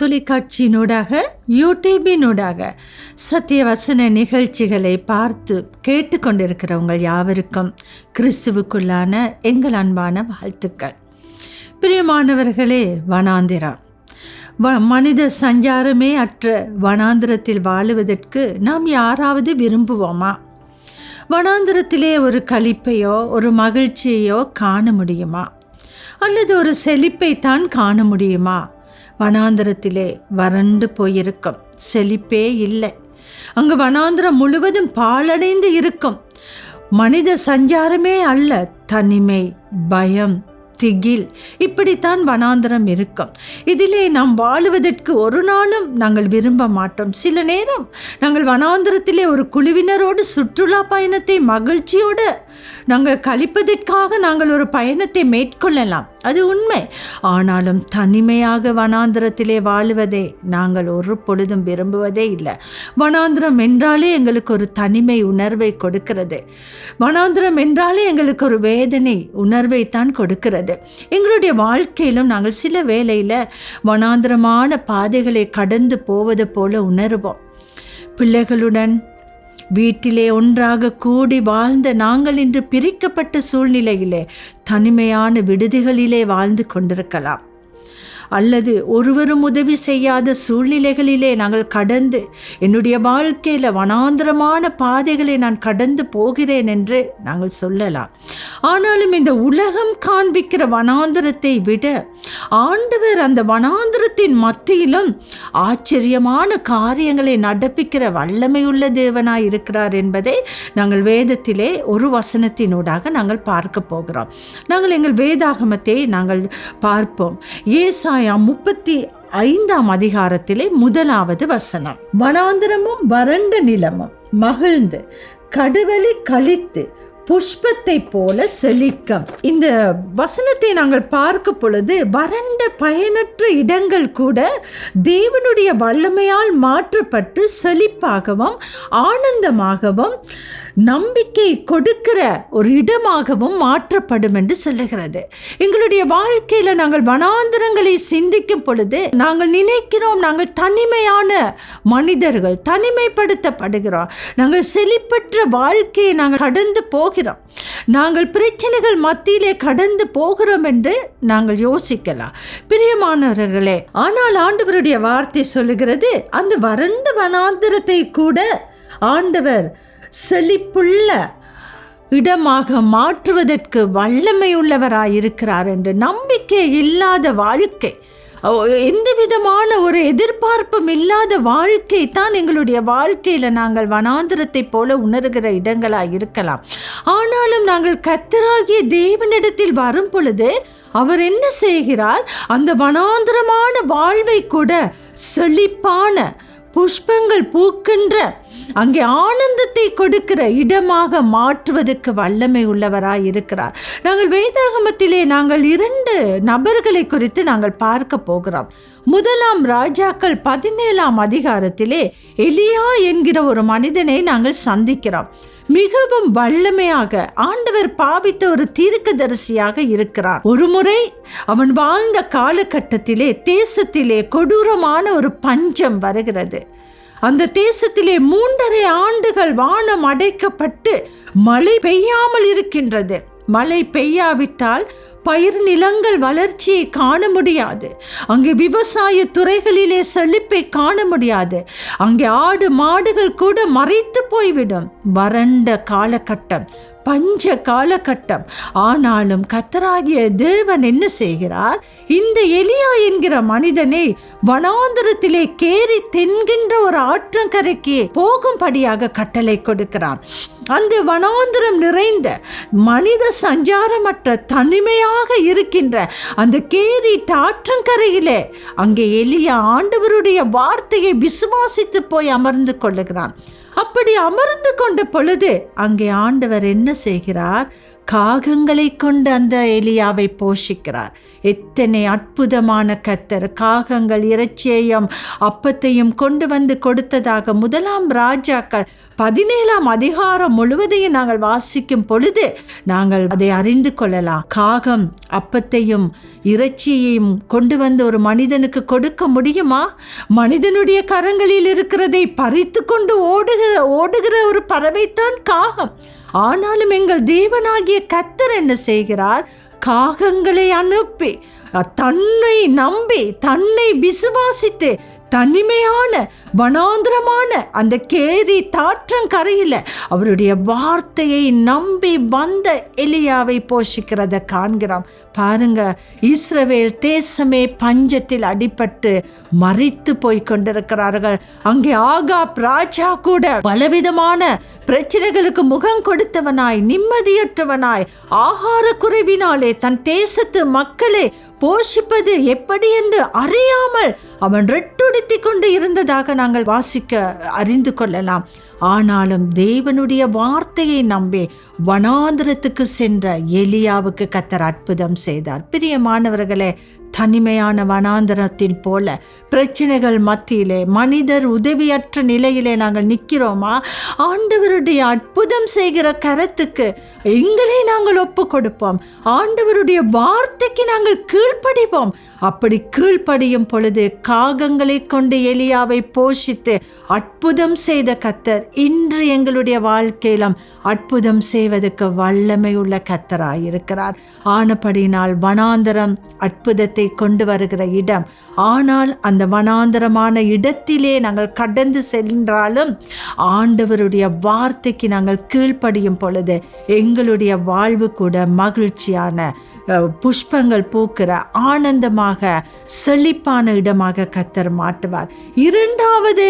தொலைக்காட்சியினூடாக யூடியூபினூடாக சத்தியவசன நிகழ்ச்சிகளை பார்த்து கேட்டுக்கொண்டிருக்கிறவங்கள் யாவருக்கும் கிறிஸ்துவுக்குள்ளான எங்கள் அன்பான வாழ்த்துக்கள். பிரியமானவர்களே வனாந்திரா வ மனித சஞ்சாரமே அற்ற வனாந்திரத்தில் வாழுவதற்கு நாம் யாராவது விரும்புவோமா? வனாந்திரத்திலே ஒரு கழிப்பையோ ஒரு மகிழ்ச்சியையோ காண முடியுமா? அல்லது ஒரு செழிப்பை தான் காண முடியுமா? வனாந்திரத்திலே வறண்டு போயிருக்கும். செழிப்பே இல்லை. அங்கு வனாந்திரம் முழுவதும் பாழடைந்து இருக்கும். மனித சஞ்சாரமே அல்ல தனிமை பயம் திகில். இப்படித்தான் வனாந்திரம் இருக்கும். இதிலே நாம் வாழுவதற்கு ஒரு நாளும் நாங்கள் விரும்ப மாட்டோம். சில நேரம் நாங்கள் வனாந்திரத்திலே ஒரு குழுவினரோடு சுற்றுலா பயணத்தை மகிழ்ச்சியோடு நாங்கள் கழிப்பதற்காக நாங்கள் ஒரு பயணத்தை மேற்கொள்ளலாம். அது உண்மை. ஆனாலும் தனிமையாக வனாந்திரத்திலே வாழுவதே நாங்கள் ஒரு பொழுதும் விரும்புவதே இல்லை. வனாந்திரம் என்றாலே எங்களுக்கு ஒரு தனிமை உணர்வை கொடுக்கிறது. வனாந்திரம் என்றாலே எங்களுக்கு ஒரு வேதனை உணர்வை தான் கொடுக்கிறது. எங்களுடைய வாழ்க்கையிலும் நாங்கள் சில வேளையில் வனாந்திரமான பாதைகளை கடந்து போவது போல உணர்வோம். பிள்ளைகளுடன் வீட்டிலே ஒன்றாக கூடி வாழ்ந்த நாங்கள் இன்று பிரிக்கப்பட்ட சூழ்நிலையிலே தனிமையான விடுதிகளிலே வாழ்ந்து கொண்டிருக்கலாம். அல்லது ஒருவரும் உதவி செய்யாத சூழ்நிலைகளிலே நாங்கள் கடந்து என்னுடைய வாழ்க்கையில் வனாந்திரமான பாதைகளை நான் கடந்து போகிறேன் என்று நாங்கள் சொல்லலாம். ஆனாலும் இந்த உலகம் காண்பிக்கிற வனாந்திரத்தை விட ஆண்டவர் அந்த வனாந்திரத்தின் மத்தியிலும் ஆச்சரியமான காரியங்களை நடப்பிக்கிற வல்லமையுள்ள தேவனாய் இருக்கிறார் என்பதை நாங்கள் வேதத்திலே ஒரு வசனத்தினூடாக நாங்கள் பார்க்க போகிறோம். நாங்கள் எங்கள் வேதாகமத்தை நாங்கள் பார்ப்போம். ஏசா முப்பத்தி ஐந்தாம் அதிகாரத்திலே முதலாவது வசனம். வனாந்திரமும் வறண்ட நிலமும் மகிழ்ந்து கடுவலி கழித்து புஷ்பத்தை போல செழிக்கம். இந்த வசனத்தை நாங்கள் பார்க்க பொழுது வறண்ட பயனற்ற இடங்கள் கூட தேவனுடைய வல்லமையால் மாற்றப்பட்டு செழிப்பாகவும் ஆனந்தமாகவும் நம்பிக்கை கொடுக்கிற ஒரு இடமாகவும் மாற்றப்படும் என்று சொல்லுகிறது. எங்களுடைய வாழ்க்கையில் நாங்கள் வனாந்திரங்களை சிந்திக்கும் பொழுது நாங்கள் நினைக்கிறோம் நாங்கள் தனிமையான மனிதர்கள் தனிமைப்படுத்தப்படுகிறோம். நாங்கள் செழிப்பற்ற வாழ்க்கையை நாங்கள் கடந்து போகிறோம். நாங்கள் பிரச்சனைகள் மத்தியிலே கடந்து போகிறோம் என்று நாங்கள் யோசிக்கலாம். பிரியமானவர்களே ஆனால் ஆண்டவருடைய வார்த்தை சொல்லுகிறது அந்த வறண்ட வனாந்திரத்தை கூட ஆண்டவர் செழிப்புள்ள இடமாக மாற்றுவதற்கு வல்லமையுள்ளவராய் இருக்கிறார் என்று நம்பிக்கை இல்லாத வாழ்க்கை. எந்த விதமான ஒரு எதிர்பார்ப்பும் இல்லாத வாழ்க்கை தான் எங்களுடைய வாழ்க்கையில் நாங்கள் வனாந்திரத்தை போல உணர்கிற இடங்களாக இருக்கலாம். ஆனாலும் நாங்கள் கத்தராகிய தேவனிடத்தில் வரும் பொழுது அவர் என்ன செய்கிறார்? அந்த வனாந்திரமான வாழ்வை கூட செழிப்பான புஷ்பங்கள் பூக்கின்ற அங்கே ஆனந்தத்தை கொடுக்கிற இடமாக மாற்றுவதற்கு வல்லமை உள்ளவராய் இருக்கிறார். நாங்கள் வேதாகமத்திலே நாங்கள் இரண்டு நபர்களை குறித்து நாங்கள் பார்க்க போகிறோம். முதலாம் ராஜாக்கள் பதினேழாம் அதிகாரத்திலே எலியா என்கிற ஒரு மனிதனை நாங்கள் சந்திக்கிறோம். மிகவும் வல்லமையாக ஆண்டவர் பாவித்த ஒரு தீர்க்கதரிசியாக இருக்கிறார். ஒரு முறை அவன் வாழ்ந்த காலகட்டத்திலே தேசத்திலே கொடூரமான ஒரு பஞ்சம் வருகிறது. அந்த தேசத்திலே மூன்றரை ஆண்டுகள் வானம் அடைக்கப்பட்டு மழை பெய்யாமல் இருக்கின்றது. மழை பெய்யாவிட்டால் பயிர் நிலங்கள் வளர்ச்சியை காண முடியாது. அங்கே விவசாய துறைகளிலே செழிப்பை காண முடியாது. அங்கே ஆடு மாடுகள் கூட மறைத்து போய்விடும். வறண்ட காலகட்டம். பஞ்ச காலகட்டம். ஆனாலும் கத்தராகிய தேவன் என்ன செய்கிறார்? இந்த எலியா என்கிற மனிதனை வனாந்திரத்திலே கேரி தென்கின்ற ஒரு ஆற்றங்கரைக்கு போகும்படியாக கட்டளை கொடுக்கிறான். அந்த வனாந்திரம் நிறைந்த மனித சஞ்சாரமற்ற தனிமையாக இருக்கின்ற அந்த கேரி ஆற்றங்கரையிலே அங்கே எலியா ஆண்டவருடைய வார்த்தையை விசுவாசித்து போய் அமர்ந்து கொள்ளுகிறான். அப்படி அமர்ந்து கொண்ட பொழுது அங்கே ஆண்டவர் என்ன செய்கிறார்? காகங்களை கொண்டு அந்த எலியாவை போஷிக்கிறார். எத்தனை அற்புதமான கத்தர். காகங்கள் இறைச்சியையும் அப்பத்தையும் கொண்டு வந்து கொடுத்ததாக முதலாம் ராஜாக்கள் பதினேழாம் அதிகாரம் முழுவதையும் நாங்கள் வாசிக்கும் பொழுது நாங்கள் அதை அறிந்து கொள்ளலாம். காகம் அப்பத்தையும் இறைச்சியையும் கொண்டு வந்து ஒரு மனிதனுக்கு கொடுக்க முடியுமா? மனிதனுடைய கரங்களில் இருக்கிறதை பறித்து கொண்டு ஓடுகிற ஓடுகிற ஒரு பறவைத்தான் காகம். ஆனாலும் எங்கள் தேவனாகிய கத்தர் என்ன செய்கிறார்? காகங்களை அனுப்பி தன்னை நம்பி தன்னை விசுவாசித்து தனிமையான வனாந்திரமான அந்த கேரி தாற்றங்கரையில் அவருடைய வார்த்தையை நம்பி வந்த எலியாவை போஷிக்கிறத காண்கிறோம். பாருங்க இஸ்ரவேல் தேசமே பஞ்சத்தில் அடிபட்டு மறித்து போய் கொண்டிருக்கிறார்கள். அங்கே ஆகாப் ராஜா கூட பலவிதமான பிரச்சனைகளுக்கு முகம் கொடுத்தவனாய் நிம்மதியற்றவனாய் ஆகார குறைவினாலே தன் தேசத்து மக்களை போஷிப்பது எப்படி என்று அறியாமல் அவன் ரெட்டுடுத்தி கொண்டு இருந்ததாக நாங்கள் வாசிக்க அறிந்து கொள்ளலாம். ஆனாலும் தேவனுடைய வார்த்தையை நம்பி வனாந்திரத்துக்கு சென்ற எலியாவுக்கு கத்தர் அற்புதம் செய்தார். பிரியமானவர்களே தனிமையான வனாந்திரத்தின் போல பிரச்சனைகள் மத்தியிலே மனிதர் உதவியற்ற நிலையிலே நாங்கள் நிற்கிறோமா? ஆண்டவர் ஆண்டவருடைய அற்புதம் செய்கிற கரத்துக்கு எங்களை நாங்கள் ஒப்பு கொடுப்போம் ஆண்டவருடைய வார்த்தைக்கு நாங்கள் கீழ்ப்படிவோம். அப்படி கீழ்ப்படியும் பொழுது காகங்களை கொண்டு எலியாவை போஷித்து அற்புதம் செய்த கத்தர் இன்று எங்களுடைய வாழ்க்கையிலும் அற்புதம் செய்வதற்கு வல்லமை உள்ள கத்தராயிருக்கிறார். ஆனபடினால் வனாந்தரம் அற்புதத்தை கொண்டு வருகிற இடம். ஆனால் அந்த வனாந்தரமான இடத்திலே நாங்கள் கடந்து சென்றாலும் ஆண்டவருடைய வார்த்தைக்கு நாங்கள் கீழ்ப்படியும் பொழுது எங்களுடைய வாழ்வு கூட மகிழ்ச்சியான புஷ்பங்கள் பூக்கிற ஆனந்தமாக செழிப்பான இடமாக கத்தர் மாட்டுவார். இரண்டாவது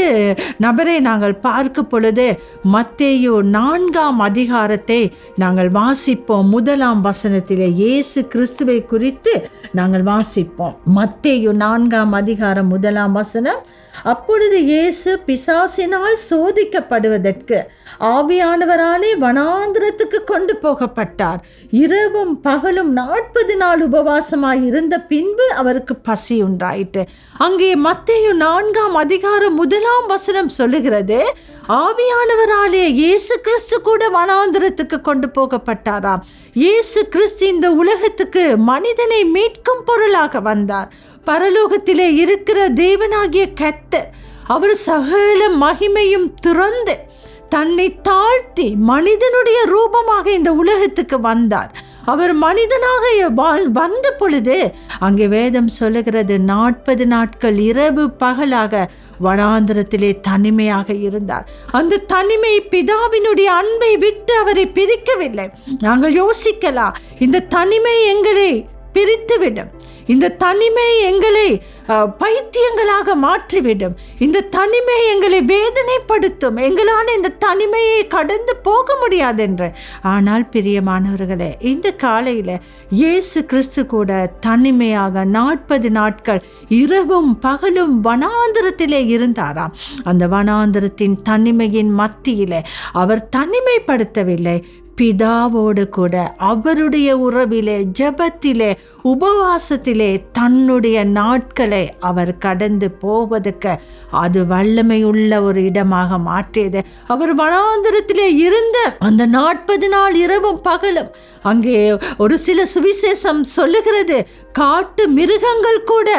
நபரை நாங்கள் பார்க்கும் பொழுது மத்தேயோ நான்காம் அதிகாரத்தை நாங்கள் வாசிப்போம். முதலாம் வசனத்தில் இயேசு கிறிஸ்துவை குறித்து நாங்கள் வாசிப்போம். மத்தேயோ நான்காம் அதிகாரம் முதலாம் வசனம் அப்பொழுது இயேசு பிசாசினால் சோதிக்கப்படுவதற்கு ஆவியானவராலே வனாந்திரத்துக்கு கொண்டு போகப்பட்டார். இரவும் பகலும் நாற்பது நாள் உபவாசமாய் இருந்த பின்பு அவருக்கு பசி உண்டாயிட்டு அங்கே மத்தேயு நான்காம் அதிகாரம் முதலாம் வசனம் சொல்லுகிறது ஆவியானவராலே இயேசு கிறிஸ்து கூட வனாந்திரத்துக்கு கொண்டு போகப்பட்டாராம் இயேசு கிறிஸ்து இந்த உலகத்துக்கு மனிதனை மீட்கும் பொருளாக வந்தார். பரலோகத்திலே இருக்கிற தேவனாகிய கத்தர் அவர் சகல மகிமையும் துறந்து தன்னை தாழ்த்தி மனிதனுடைய ரூபமாக இந்த உலகத்துக்கு வந்தார். அவர் மனிதனாக வாழ் வந்த பொழுது அங்கே வேதம் சொல்லுகிறது நாற்பது நாட்கள் இரவு பகலாக வனாந்திரத்திலே தனிமையாக இருந்தார். அந்த தனிமை பிதாவினுடைய அன்பை விட்டு அவரை பிரிக்கவில்லை. நாங்கள் யோசிக்கலாம் இந்த தனிமை எங்களை பிரித்துவிடும். இந்த தனிமை எங்களை பைத்தியங்களாக மாற்றிவிடும். இந்த தனிமை எங்களை வேதனைப்படுத்தும். எங்களால் இந்த தனிமையை கடந்து போக முடியாது என்று ஆனால் பிரியமானவர்களே இந்த காலையில் இயேசு கிறிஸ்து கூட தனிமையாக நாற்பது நாட்கள் இரவும் பகலும் வனாந்திரத்திலே இருந்தாராம். அந்த வனாந்திரத்தின் தனிமையின் மத்தியிலே அவர் தனிமைப்படுத்தவில்லை. பிதாவோடு கூட அவருடைய உறவிலே ஜெபத்திலே உபவாசத்திலே தன்னுடைய நாட்களை அவர் கடந்து போவதற்கு அது வல்லமை உள்ள ஒரு இடமாக மாற்றியது. அவர் வனாந்திரத்திலே இருந்த அந்த நாற்பது நாள் இரவும் பகலும் அங்கே ஒரு சில சுவிசேஷம் சொல்லுகிறது. காட்டு மிருகங்கள் கூட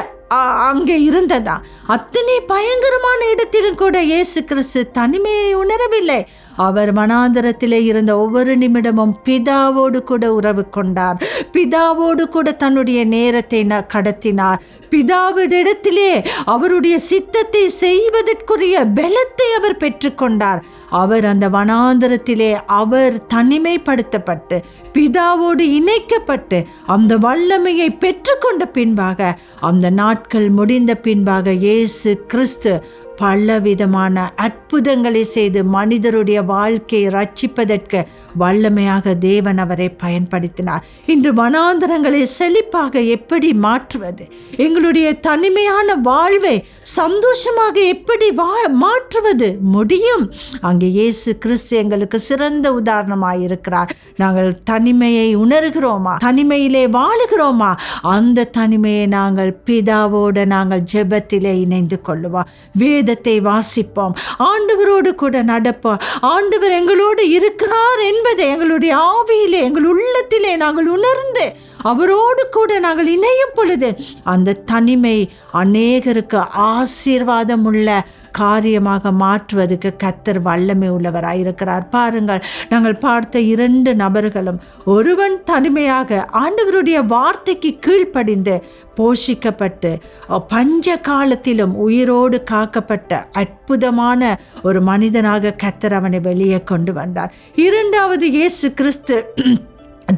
அங்கே இருந்ததா அத்தனை பயங்கரமான இடத்திலும் கூட இயேசு கிறிஸ்து தனிமையை உணரவில்லை. அவர் மனாந்தரத்திலே இருந்த ஒவ்வொரு நிமிடமும் பிதாவோடு கூட உறவு கொண்டார். பிதாவோடு கூட தன்னுடைய நேரத்தை கடத்தினார். பிதாவிடத்திலே அவருடைய சித்தத்தை செய்வதற்குரிய பலத்தை அவர் பெற்றுக்கொண்டார். அவர் அந்த வனாந்தரத்திலே அவர் தனிமைப்படுத்தப்பட்டு பிதாவோடு இணைக்கப்பட்டு அந்த வல்லமையை பெற்றுக்கொண்ட பின்பாக அந்த நாட்கள் முடிந்த பின்பாக இயேசு கிறிஸ்து பலவிதமான அற்புதங்களை செய்து மனிதருடைய வாழ்க்கையை ரட்சிப்பதற்கு வல்லமையாக தேவன் அவரை பயன்படுத்தினார். இன்று வனாந்தரங்களை செழிப்பாக எப்படி மாற்றுவது? எங்களுடைய தனிமையான வாழ்வை சந்தோஷமாக எப்படி வா மாற்றுவது முடியும்? அங்கே இயேசு கிறிஸ்து எங்களுக்கு சிறந்த உதாரணமாக இருக்கிறார் நாங்கள் தனிமையை உணர்கிறோமா? தனிமையிலே வாழுகிறோமா? அந்த தனிமையை நாங்கள் பிதாவோடு நாங்கள் ஜெபத்திலே இணைந்து கொள்ளுவோம். வேத வேதத்தை வாசிப்போம். ஆண்டவரோடு கூட நடப்போம். ஆண்டவர் எங்களோடு இருக்கிறார் என்பதை எங்களுடைய ஆவியிலே எங்கள் உள்ளத்திலே நாங்கள் உணர்ந்து அவரோடு கூட நாங்கள் இணையும் பொழுது அந்த தனிமை அநேகருக்கு ஆசீர்வாதம் உள்ள காரியமாக மாற்றுவதற்கு கத்தர் வல்லமை உள்ளவராயிருக்கிறார். பாருங்கள் நாங்கள் பார்த்த இரண்டு நபர்களும் ஒருவன் தனிமையாக ஆண்டவருடைய வார்த்தைக்கு கீழ்ப்படிந்து போஷிக்கப்பட்டு பஞ்ச காலத்திலும் உயிரோடு காக்கப்பட்ட அற்புதமான ஒரு மனிதனாக கத்தர் அவனை வெளியே கொண்டு வந்தார். இரண்டாவது இயேசு கிறிஸ்து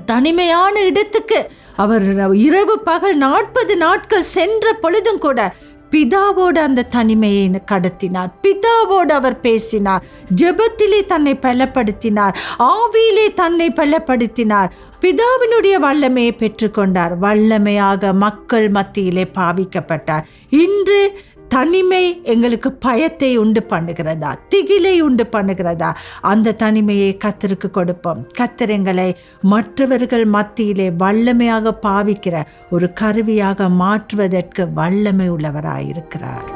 தனிமையான இடத்துக்கு. அவர் இரவு பகல் நாற்பது நாட்கள் சென்ற பொழுதும் கூட பிதாவோடு அந்த தனிமையை கடத்தினார். பிதாவோடு அவர் பேசினார். ஜெபத்திலே தன்னை பலப்படுத்தினார். ஆவியிலே தன்னை பலப்படுத்தினார். பிதாவினுடைய வல்லமையை பெற்றுக்கொண்டார். வல்லமையாக மக்கள் மத்தியிலே பாவிக்கப்பட்டார். இன்று தனிமை எங்களுக்கு பயத்தை உண்டு பண்ணுகிறதா? திகிலை உண்டு பண்ணுகிறதா? அந்த தனிமையை கத்தருக்கு கொடுப்போம். கத்தர் எங்களை மற்றவர்கள் மத்தியிலே வல்லமையாக பாவிக்கிற ஒரு கருவியாக மாற்றுவதற்கு வல்லமை உள்ளவராயிருக்கிறார்.